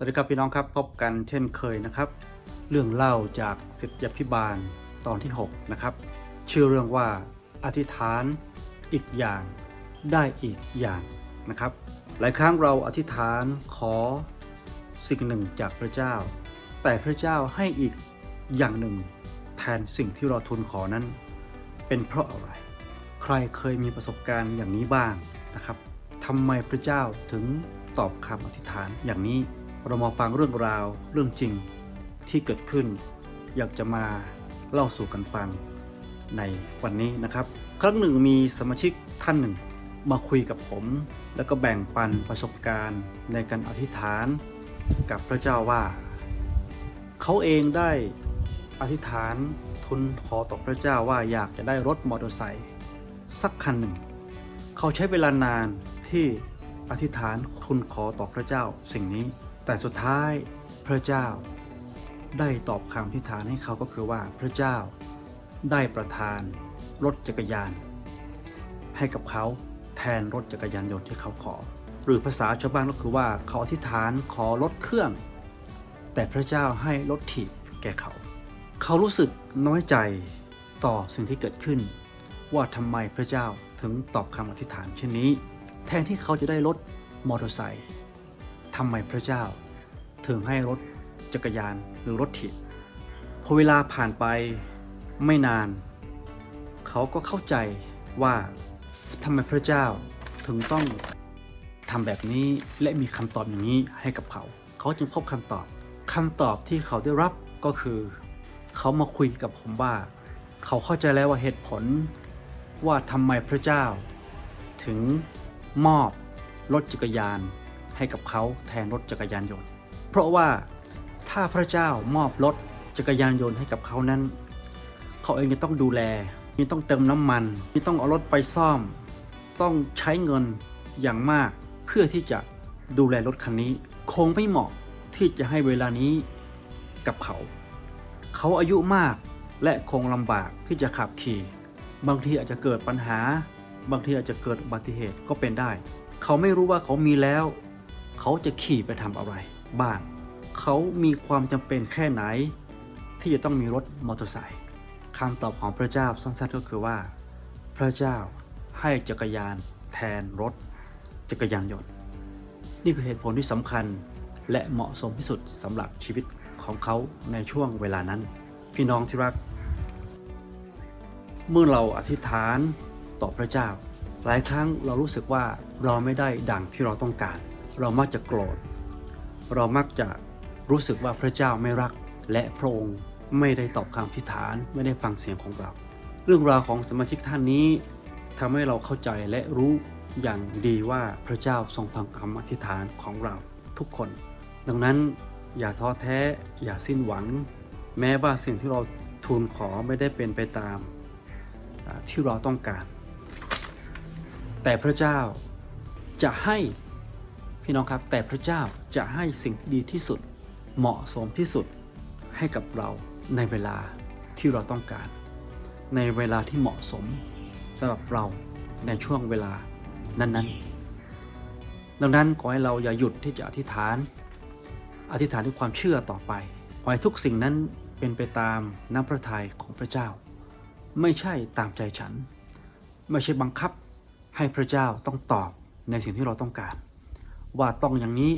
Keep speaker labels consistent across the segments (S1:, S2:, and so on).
S1: สวัสดีครับพี่น้องครับพบกันเช่นเคยนะครับ เรื่องเล่าจากสิทธิพิบาลตอนที่ 6 นะครับ ชื่อเรื่องว่าอธิษฐานอีกอย่างได้อีกอย่างนะครับ หลายครั้งเราอธิษฐานขอสิ่งหนึ่งจากพระเจ้า แต่พระเจ้าให้อีกอย่างหนึ่ง แทนสิ่งที่เราทูลขอนั้น เป็นเพราะอะไร ใครเคยมีประสบการณ์อย่างนี้บ้างนะครับทำไมพระเจ้าถึงตอบคำอธิษฐานอย่างนี้ เรามาฟังเรื่องราวเรื่องจริงที่เกิดขึ้น อยากจะมาเล่าสู่กันฟังในวันนี้นะครับ ครั้งหนึ่งมีสมาชิกท่านหนึ่ง มาคุยกับผม แล้วก็แบ่งปันประสบการณ์ในการอธิษฐานกับพระเจ้าว่า เขาเองได้อธิษฐานทุนขอต่อพระเจ้าว่าอยากจะได้รถมอเตอร์ไซค์สักคันหนึ่ง เขาใช้เวลานานที่อธิษฐานทุนขอต่อพระเจ้าสิ่งนี้ แต่สุดท้ายพระเจ้าได้ตอบคำอธิษฐานให้เขาก็คือว่าพระเจ้าได้ประทานรถจักรยาน ให้กับเขาแทนรถจักรยานยนต์ที่เขาขอ หรือภาษาชาวบ้านก็คือว่าเขาอธิษฐานขอรถเครื่อง แต่พระเจ้าให้รถถีบแก่เขา เขารู้สึกน้อยใจต่อสิ่งที่เกิดขึ้น ว่าทำไมพระเจ้าถึงตอบคำอธิษฐานเช่นนี้ แทนที่เขาจะได้รถมอเตอร์ไซค์ ทำไมพระเจ้า ถึงให้รถจักรยานหรือรถถีบพอเวลาผ่านไปไม่นาน เขาก็เข้าใจว่าทำไมพระเจ้าถึงต้องทำแบบนี้และมีคำตอบอย่างนี้ให้กับเขา เขาจึงพบคำตอบคำตอบที่เขาได้รับก็คือ เขามาคุยกับผมว่า เขาเข้าใจแล้วว่าเหตุผลว่าทำไมพระเจ้า ถึงมอบรถจักรยาน ให้กับเขาแทนรถจักรยานยนต์ เพราะว่าถ้าพระเจ้ามอบรถจักรยานยนต์ให้กับเขานั้น เขาเองจะต้องดูแลมีต้องเติมน้ำมันมีต้องเอารถไปซ่อม ต้องใช้เงินอย่างมากเพื่อที่จะดูแลรถคันนี้ คงไม่เหมาะที่จะให้เวลานี้กับเขา เขาอายุมากและคงลำบากที่จะขับขี่ บางทีอาจจะเกิดปัญหา บางทีอาจจะเกิดอุบัติเหตุก็เป็นได้ เขาไม่รู้ว่าเขามีแล้ว เขาจะขี่ไปทำอะไร บ้าง เขามีความจำเป็นแค่ไหน ที่จะต้องมีรถมอเตอร์ไซค์คำตอบของพระเจ้าสั้นๆก็คือว่า พระเจ้าให้จักรยานแทนรถ จักรยานยนต์ นี่คือเหตุผลที่สำคัญและเหมาะสมที่สุดสำหรับชีวิตของเขาในช่วงเวลานั้น พี่น้องที่รัก เมื่อเราอธิษฐานต่อพระเจ้า หลายครั้งเรารู้สึกว่าเราไม่ได้ดังที่เราต้องการ เรามักจะโกรธ เรามักจะรู้สึกว่าพระเจ้าไม่รัก และพระองค์ไม่ได้ตอบคำอธิษฐานไม่ได้ฟังเสียงของเรา เรื่องราวของสมาชิกท่านนี้ทำให้เราเข้าใจและรู้อย่างดีว่าพระเจ้าทรงฟังคำอธิษฐานของเราทุกคน ดังนั้นอย่าท้อแท้อย่าสิ้นหวัง แม้ว่าสิ่งที่เราทูลขอไม่ได้เป็นไปตามที่เราต้องการ แต่พระเจ้าจะให้ พี่น้องครับ แต่พระเจ้าจะให้สิ่งที่ดีที่สุด เหมาะสมที่สุดให้กับเราในเวลาที่เราต้องการ ในเวลาที่เหมาะสมสำหรับเราในช่วงเวลานั้นๆ ดังนั้นขอให้เราอย่าหยุดที่จะอธิษฐาน อธิษฐานด้วยความเชื่อต่อไป ขอให้ทุกสิ่งนั้นเป็นไปตามน้ำพระทัยของพระเจ้า ไม่ใช่ตามใจฉัน ไม่ใช่บังคับให้พระเจ้าต้องตอบในสิ่งที่เราต้องการ ว่าต้องอย่างนี้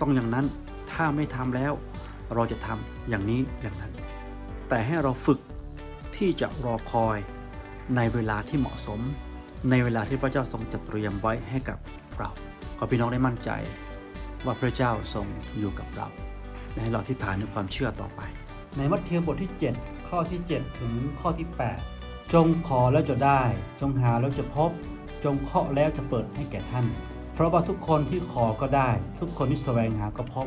S1: ต้องอย่างนั้นถ้าไม่ทำแล้ว เราจะทำอย่างนี้อย่างนั้น แต่ให้เราฝึกที่จะรอคอยในเวลาที่เหมาะสม ในเวลาที่พระเจ้าทรงจัดเตรียมไว้ให้กับเราขอพี่น้องได้มั่นใจ ว่าพระเจ้าทรงอยู่กับเราและให้เราที่ฐานในความเชื่อต่อไป ในมัทธิวบทที่ 7 ข้อที่ 7 ถึงข้อที่ 8 จงขอแล้วจะได้ จงหาแล้วจะพบ จงเคาะแล้วจะเปิดให้แก่ท่าน เพราะว่าทุกคนที่ขอก็ได้ ทุกคนที่แสวงหาก็พบ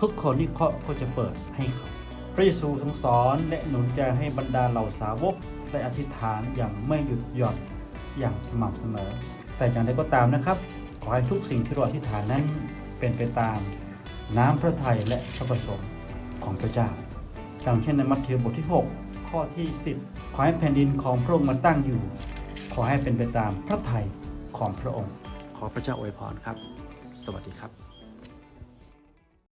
S1: ทุกคนที่เคาะก็จะเปิดให้เขาพระเยซูทรงสอนและหนุนใจให้บรรดาเหล่าสาวกได้อธิษฐานอย่างไม่หยุดหย่อนอย่างสม่ำเสมอ แต่อย่างไรก็ตามนะครับ ขอให้ทุกสิ่งที่เราอธิษฐานนั้นเป็นไปตามน้ำพระทัยและพระประสงค์ของพระเจ้าดังเช่นในมัทธิวบทที่ 6 ข้อที่ 10 ขอให้แผ่นดินของพระองค์มาตั้งอยู่ ขอให้เป็นไปตามพระทัยของพระองค์ ขอพระเจ้าอวยพรครับ สวัสดีครับ